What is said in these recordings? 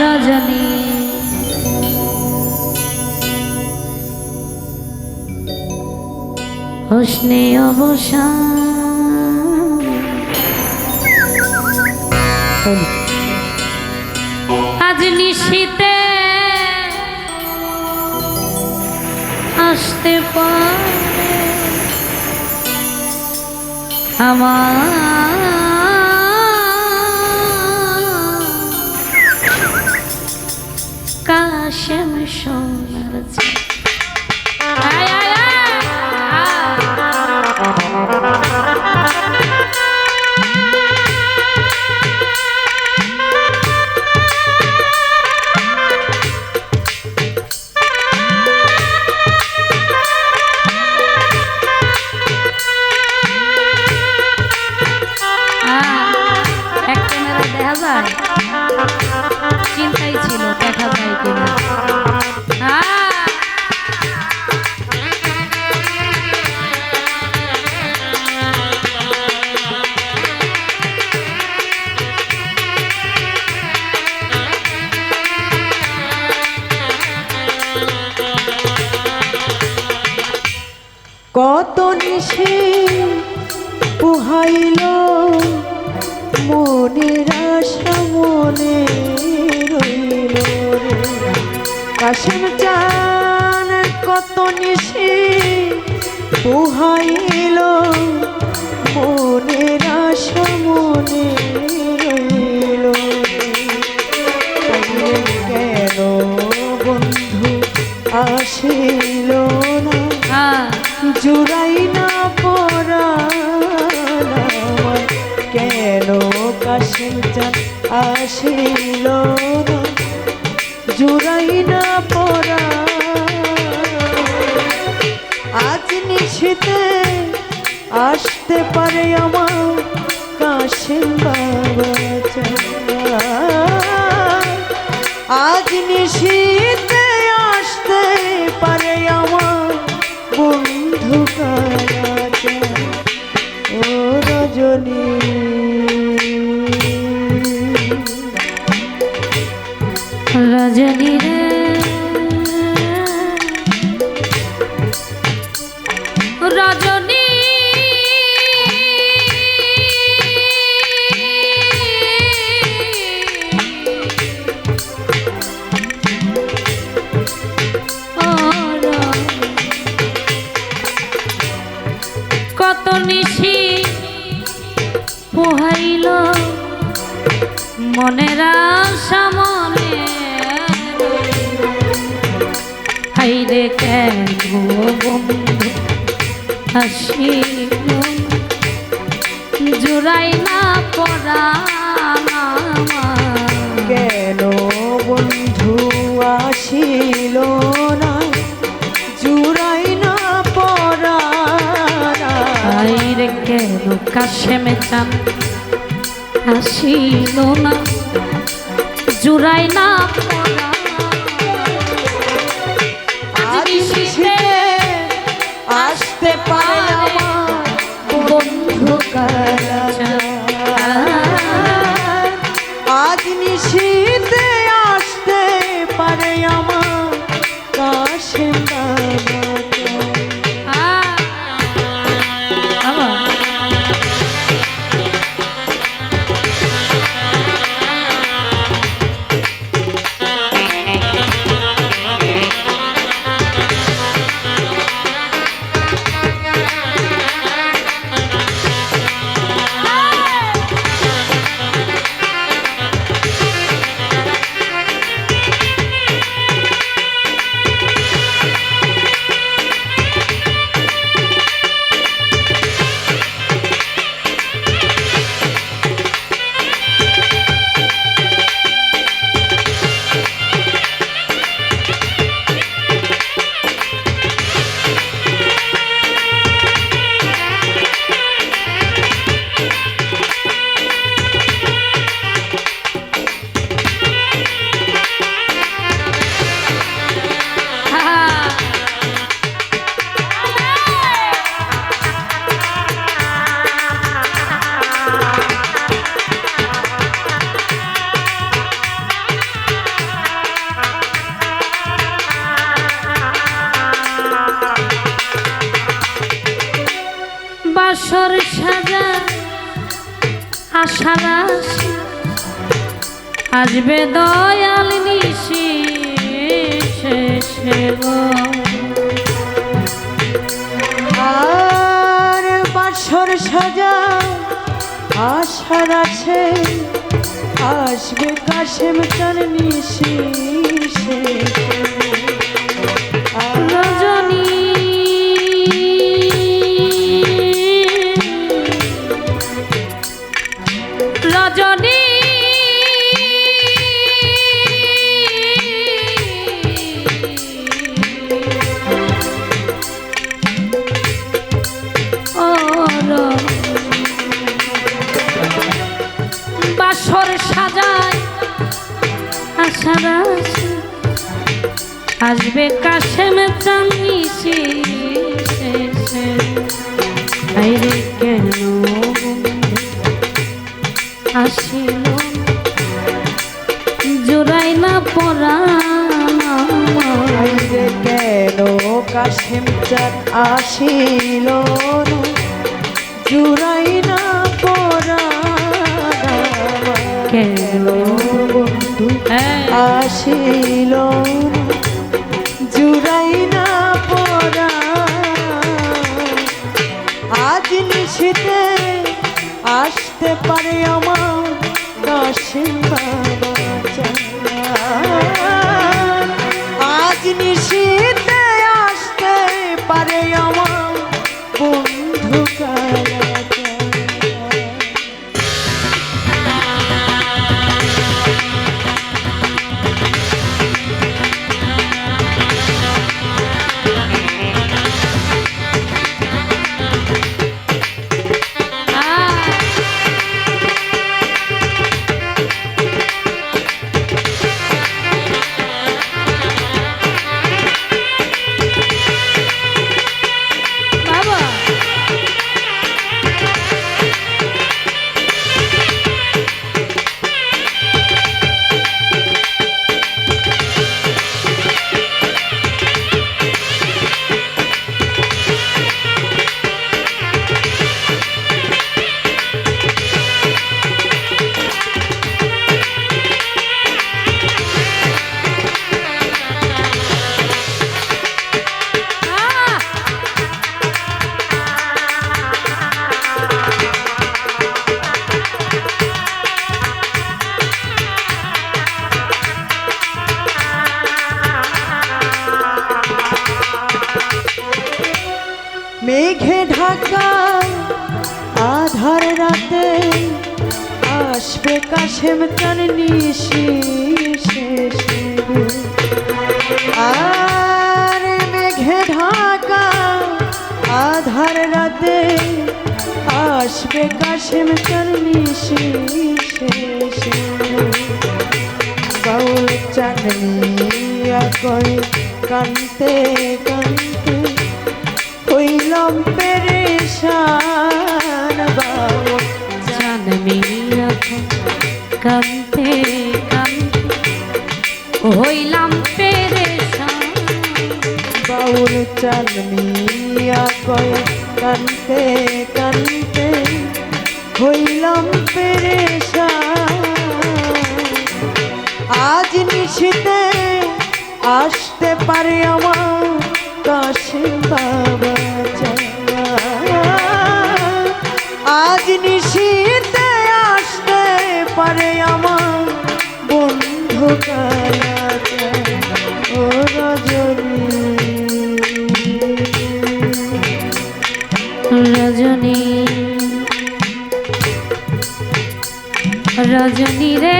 রজনী হোসনে অবসান। আজ নিশীতে আসতে পারে আমার। কাশেম সোনার নিশে পোহাইল মনের আশা মনে রইল রে। কাশেম চান কত নিশে পোহাইল মনের আশা মনে রইল কেন বন্ধু আসিল না? আহ! চান আসিল না, জুড়াই না পরা আজ নিশিতে আসতে পারে আমার কাশিম বাবা। আজ নিশীতে আসতে পারে আমার বন্ধু কারাতে ও রজনী বন্ধু জোড়াই না পড়া কেন বন্ধু আসিল না? জুড়াই না পরা হাইরে কেন কাশেমে চান হাসিল না। জোড়াই না পড়া আসতে পারে আমার বন্ধু আজ নিশীতে আসতে পারে আমার সাজা আশার আশি আসবে দয়াল নিশি শেষে আর বাসর সাজা, আশার আছে আসবে কাশেম চান নিশি আসবে কাশেম চাঁদনি শেষে। আইরে কেন? আসিল জোড়াই না পড়া আইরে কেন? কাশেম চান আসিল জুড়াই না পরা কেন? বন্ধু? হ্যাঁ, আসিল আসতে পারে আমার কাশিম বাবা কাশেম চান নিশি। আর মেঘে ঢাকা আধার রাতে আসবে কাশেম চান নিশি বাউল চাকরিয়া কয় কানতে কান্তে হইলাম পেরেশান। বাউল চালমিয়া কয় কানতে কানতে হইলাম পেরেশান। আজ নিশিতে আসতে পারে আমার কাশিম বাবা। রজনী রজনী রে।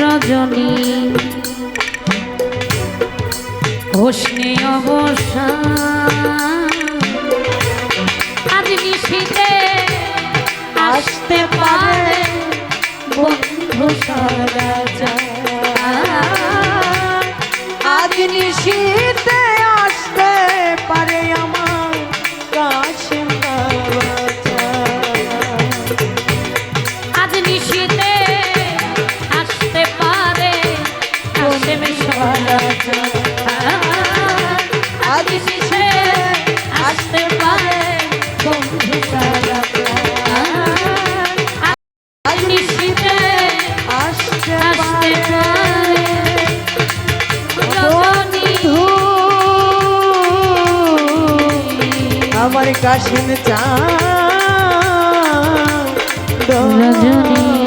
রজনী। হোসনে অবসা। আসতে পারে বন্ধু সারা আজ নিশীতে কাশিম চা রজনী।